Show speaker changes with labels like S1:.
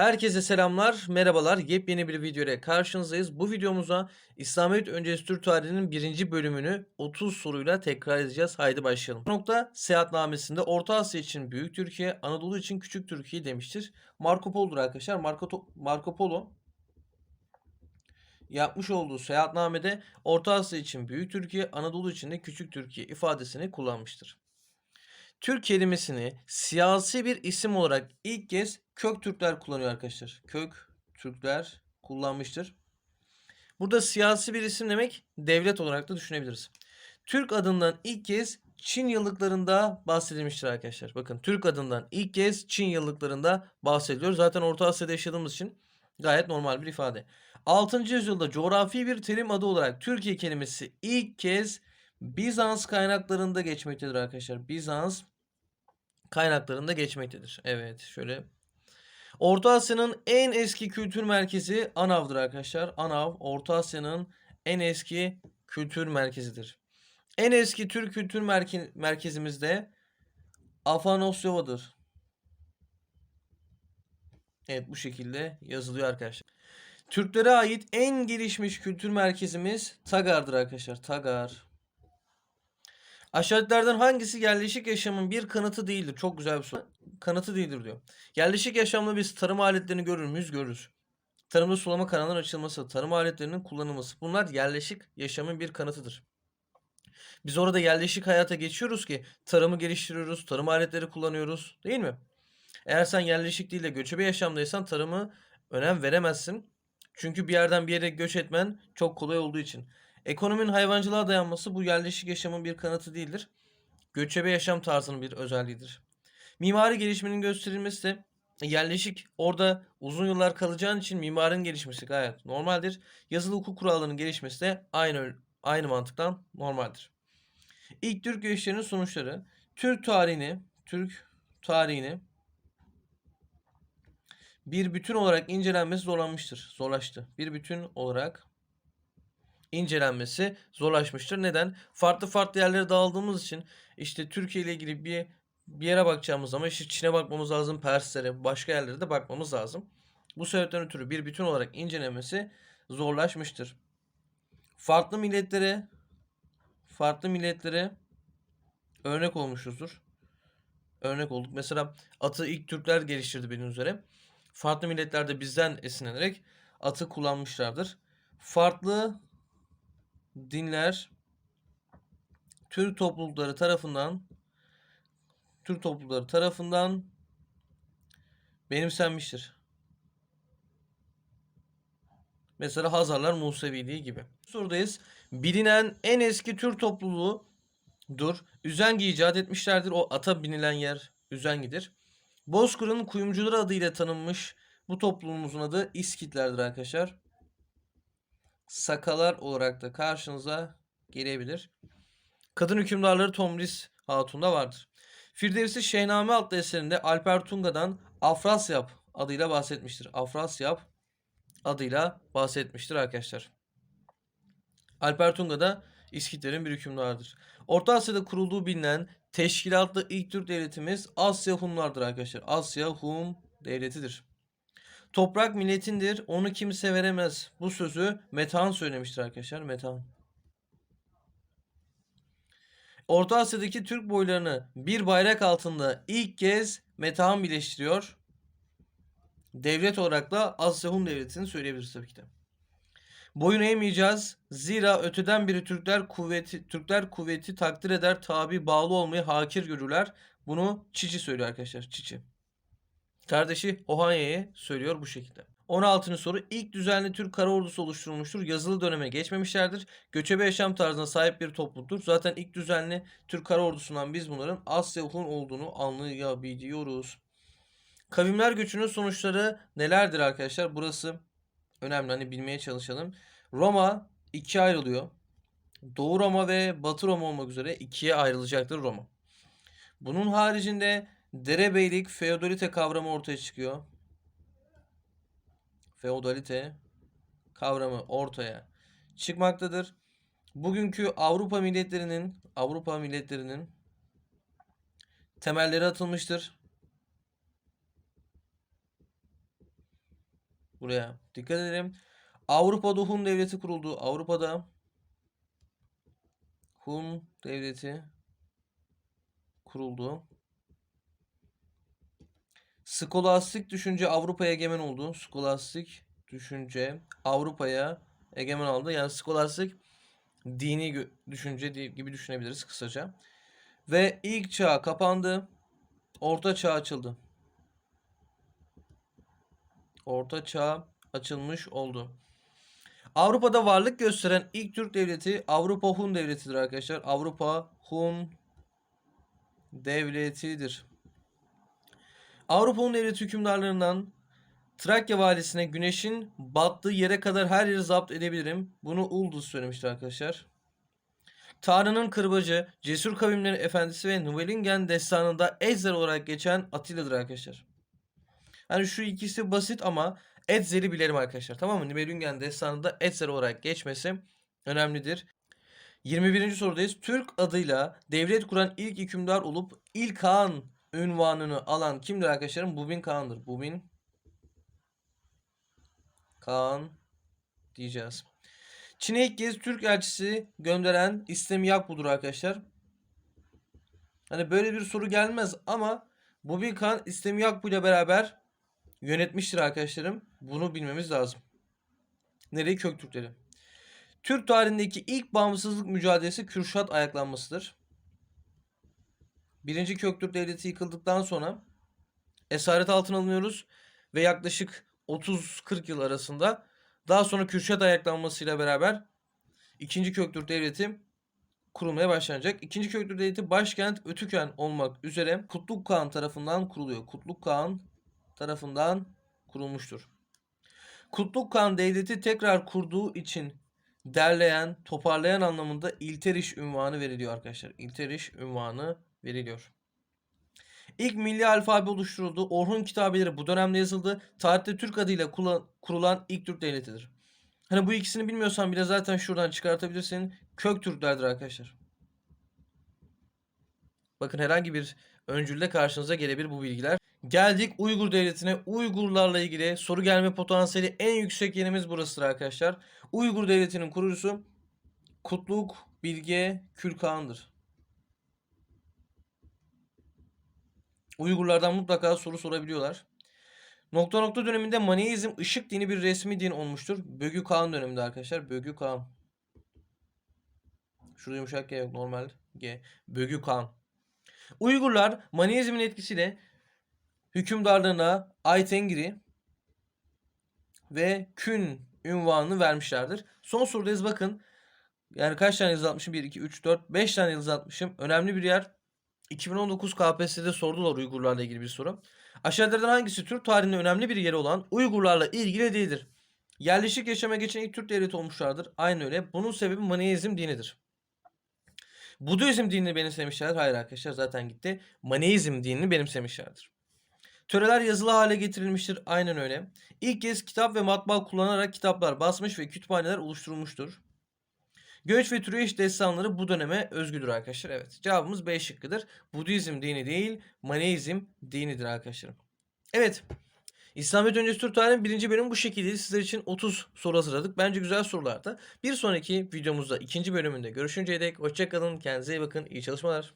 S1: Herkese selamlar, merhabalar. Yepyeni bir video ile karşınızdayız. Bu videomuza İslamiyet öncesi Türk tarihinin birinci bölümünü 30 soruyla tekrar edeceğiz. Haydi başlayalım. Bu nokta seyahatnamesinde Orta Asya için Büyük Türkiye, Anadolu için Küçük Türkiye demiştir. Marco Polo'dur arkadaşlar. Marco, Marco Polo yapmış olduğu seyahatnamede Orta Asya için Büyük Türkiye, Anadolu için de Küçük Türkiye ifadesini kullanmıştır. Türk kelimesini siyasi bir isim olarak ilk kez kök Türkler kullanıyor arkadaşlar. Kök Türkler kullanmıştır. Burada siyasi bir isim demek devlet olarak da düşünebiliriz. Türk adından ilk kez Çin yıllıklarında bahsedilmiştir arkadaşlar. Bakın Türk adından ilk kez Çin yıllıklarında bahsediliyor. Zaten Orta Asya'da yaşadığımız için gayet normal bir ifade. 6. yüzyılda coğrafi bir terim adı olarak Türkiye kelimesi ilk kez Bizans kaynaklarında geçmektedir arkadaşlar. Bizans kaynaklarında geçmektedir. Evet şöyle. Orta Asya'nın en eski kültür merkezi Anav'dır arkadaşlar. Anav Orta Asya'nın en eski kültür merkezidir. En eski Türk kültür merke- merkezimiz de Afanasyova'dır. Evet bu şekilde yazılıyor arkadaşlar. Türklere ait en gelişmiş kültür merkezimiz Tagar'dır arkadaşlar. Tagar. Aşağıdakilerden hangisi yerleşik yaşamın bir kanıtı değildir? Çok güzel bir soru. Kanıtı değildir diyor. Yerleşik yaşamda biz tarım aletlerini görür müyüz? Görürüz. Tarımda sulama kanalının açılması, tarım aletlerinin kullanılması. Bunlar yerleşik yaşamın bir kanıtıdır. Biz orada yerleşik hayata geçiyoruz ki tarımı geliştiriyoruz, tarım aletleri kullanıyoruz, değil mi? Eğer sen yerleşik değil de göçebe yaşamdaysan tarımı önem veremezsin. Çünkü bir yerden bir yere göç etmen çok kolay olduğu için. Ekonominin hayvancılığa dayanması bu yerleşik yaşamın bir kanıtı değildir. Göçebe yaşam tarzının bir özelliğidir. Mimari gelişmenin gösterilmesi de yerleşik orada uzun yıllar kalacağın için mimarın gelişmesi gayet normaldir. Yazılı hukuk kurallarının gelişmesi de aynı aynı mantıktan normaldir. İlk Türk göçlerinin sonuçları Türk tarihini Türk tarihini bir bütün olarak incelenmesi zorlanmıştır. Zorlaştı. Bir bütün olarak incelenmesi zorlaşmıştır. Neden? Farklı farklı yerlere dağıldığımız için işte Türkiye ile ilgili bir bir yere bakacağımız zaman işte Çin'e bakmamız lazım, Perslere, başka yerlere de bakmamız lazım. Bu sebepten ötürü bir bütün olarak incelemesi zorlaşmıştır. Farklı milletlere farklı milletlere örnek olmuşuzdur. Örnek olduk. Mesela atı ilk Türkler geliştirdi benim üzere. Farklı milletler de bizden esinlenerek atı kullanmışlardır. Farklı dinler Türk toplulukları tarafından Türk toplulukları tarafından benimsenmiştir. Mesela Hazarlar Museviliği gibi. Sorudayız. Bilinen en eski Türk topluluğudur. Üzengi icat etmişlerdir. O ata binilen yer Üzengi'dir. Bozkır'ın kuyumcuları adıyla tanınmış bu toplumumuzun adı İskitlerdir arkadaşlar. Sakalar olarak da karşınıza gelebilir. Kadın hükümdarları Tomris Hatun'da vardır. Firdevsi Şehname adlı eserinde Alper Tunga'dan Afrasyap adıyla bahsetmiştir. Afrasyap adıyla bahsetmiştir arkadaşlar. Alper Tunga da İskitlerin bir hükümdarıdır. Orta Asya'da kurulduğu bilinen teşkilatlı ilk Türk devletimiz Asya Hunlardır arkadaşlar. Asya Hun devletidir. Toprak milletindir, onu kimse veremez. Bu sözü Metehan söylemiştir arkadaşlar. Metehan. Orta Asya'daki Türk boylarını bir bayrak altında ilk kez Metehan birleştiriyor. Devlet olarak da Asya Hun devletini söyleyebiliriz tabii ki de. Boyun eğmeyeceğiz. Zira öteden biri Türkler kuvveti Türkler kuvveti takdir eder, tabi bağlı olmayı hakir görürler. Bunu Çiçi söylüyor arkadaşlar. Çiçi. Kardeşi Ohanya'ya söylüyor bu şekilde. 16. soru ilk düzenli Türk kara ordusu oluşturulmuştur. Yazılı döneme geçmemişlerdir. Göçebe yaşam tarzına sahip bir topluluktur. Zaten ilk düzenli Türk kara ordusundan biz bunların Asya Hun olduğunu anlayabiliyoruz. Kavimler göçünün sonuçları nelerdir arkadaşlar? Burası önemli hani bilmeye çalışalım. Roma ikiye ayrılıyor. Doğu Roma ve Batı Roma olmak üzere ikiye ayrılacaktır Roma. Bunun haricinde derebeylik, feodalite kavramı ortaya çıkıyor. Feodalite kavramı ortaya çıkmaktadır. Bugünkü Avrupa milletlerinin Avrupa milletlerinin temelleri atılmıştır. Buraya dikkat edelim. Avrupa'da Hun devleti kuruldu. Avrupa'da Hun devleti kuruldu. Skolastik düşünce Avrupa'ya egemen oldu. Skolastik düşünce Avrupa'ya egemen aldı. Yani skolastik dini düşünce gibi düşünebiliriz kısaca. Ve ilk çağ kapandı. Orta çağ açıldı. Orta çağ açılmış oldu. Avrupa'da varlık gösteren ilk Türk devleti Avrupa Hun devletidir arkadaşlar. Avrupa Hun devletidir. Avrupa Hun devleti hükümdarlarından Trakya valisine güneşin battığı yere kadar her yeri zapt edebilirim. Bunu Ulduz söylemiştir arkadaşlar. Tanrı'nın kırbacı, cesur kavimlerin efendisi ve Nubelingen destanında Ezzer olarak geçen Atilla'dır arkadaşlar. Hani şu ikisi basit ama Etzer'i bilelim arkadaşlar. Tamam mı? Nibelungen destanında Etzer olarak geçmesi önemlidir. 21. sorudayız. Türk adıyla devlet kuran ilk hükümdar olup ilk Han ünvanını alan kimdir arkadaşlarım? Bubin Kağan'dır. Bubin Kağan diyeceğiz. Çin'e ilk kez Türk elçisi gönderen İslam Yakbu'dur arkadaşlar. Hani böyle bir soru gelmez ama Bubin Kağan İslam Yakbu ile beraber yönetmiştir arkadaşlarım. Bunu bilmemiz lazım. Nereyi? Köktürkleri. Türk tarihindeki ilk bağımsızlık mücadelesi Kürşat ayaklanmasıdır. Birinci Köktürk Devleti yıkıldıktan sonra esaret altına alınıyoruz ve yaklaşık 30-40 yıl arasında daha sonra Kürşat ayaklanmasıyla beraber ikinci Köktürk Devleti kurulmaya başlanacak. İkinci Köktürk Devleti başkent Ötüken olmak üzere Kutluk Kağan tarafından kuruluyor. Kutluk Kağan tarafından kurulmuştur. Kutluk Kağan Devleti tekrar kurduğu için derleyen, toparlayan anlamında İlteriş ünvanı veriliyor arkadaşlar. İlteriş ünvanı veriliyor. İlk milli alfabe oluşturuldu. Orhun kitabeleri bu dönemde yazıldı. Tarihte Türk adıyla kurulan ilk Türk devletidir. Hani bu ikisini bilmiyorsan bile zaten şuradan çıkartabilirsin. Kök Türklerdir arkadaşlar. Bakın herhangi bir öncülde karşınıza gelebilir bu bilgiler. Geldik Uygur Devleti'ne. Uygurlarla ilgili soru gelme potansiyeli en yüksek yerimiz burasıdır arkadaşlar. Uygur Devleti'nin kurucusu Kutluk Bilge Kürkağan'dır. Uygurlardan mutlaka soru sorabiliyorlar. Nokta nokta döneminde Maneizm ışık dini bir resmi din olmuştur. Bögü Kağan döneminde arkadaşlar. Bögü Kağan. Şurada yumuşak G yok normal G. Bögü Kağan. Uygurlar Maneizmin etkisiyle hükümdarlığına Aytengri ve Kün ünvanını vermişlerdir. Son sorudayız bakın. Yani kaç tane yıldız atmışım? 1, 2, 3, 4, 5 tane yıldız atmışım. Önemli bir yer. 2019 KPSS'de sordular Uygurlarla ilgili bir soru. Aşağıdakilerden hangisi Türk tarihinde önemli bir yeri olan Uygurlarla ilgili değildir? Yerleşik yaşama geçen ilk Türk devleti olmuşlardır. Aynı öyle. Bunun sebebi Maneizm dinidir. Budizm dinini benimsemişler. Hayır arkadaşlar zaten gitti. Maneizm dinini benimsemişlerdir. Töreler yazılı hale getirilmiştir. Aynen öyle. İlk kez kitap ve matbaa kullanarak kitaplar basmış ve kütüphaneler oluşturulmuştur. Göç ve türeyiş destanları bu döneme özgüdür arkadaşlar. Evet cevabımız B şıkkıdır. Budizm dini değil Maneizm dinidir arkadaşlarım. Evet. İslamiyet öncesi Türk tarihinin birinci bölümü bu şekildeydi. Sizler için 30 soru hazırladık. Bence güzel sorulardı. Bir sonraki videomuzda ikinci bölümünde görüşünceye dek hoşçakalın. Kendinize iyi bakın. İyi çalışmalar.